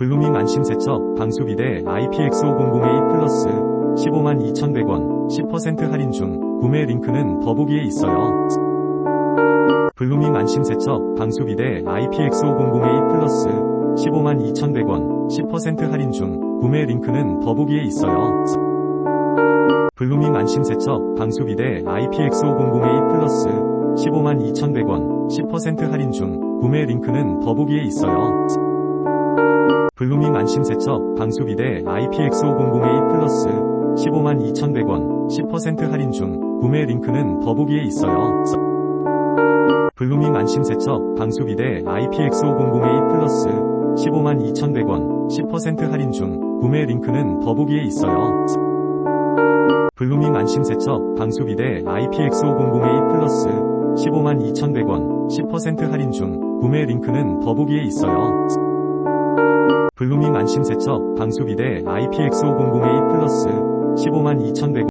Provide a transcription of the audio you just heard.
블루밍 안심 세척 방수비대 IPX500A 플러스 15만 2,100원 10% 할인 중 구매 링크는 더보기에 있어요. 블루밍 안심 세척 방수비대 IPX500A 플러스 15만 2,100원 10% 할인 중 구매 링크는 더보기에 있어요. 블루밍 안심 세척 방수비대 IPX500A 플러스 15만 2,100원 10% 할인 중 구매 링크는 더보기에 있어요. 블루밍 안심 세척 방수비대 IPX500A 플러스 15만 2,100원 10% 할인 중 구매 링크는 더보기에 있어요. 블루밍 안심 세척 방수비대 IPX500A 플러스 15만 2,100원 10% 할인 중 구매 링크는 더보기에 있어요. 블루밍 안심 세척 방수비대 IPX500A 플러스 15만 2,100원 10% 할인 중 구매 링크는 더보기에 있어요. 블루밍 안심 세척 방수비대 IPX500A 플러스 15만 2,100원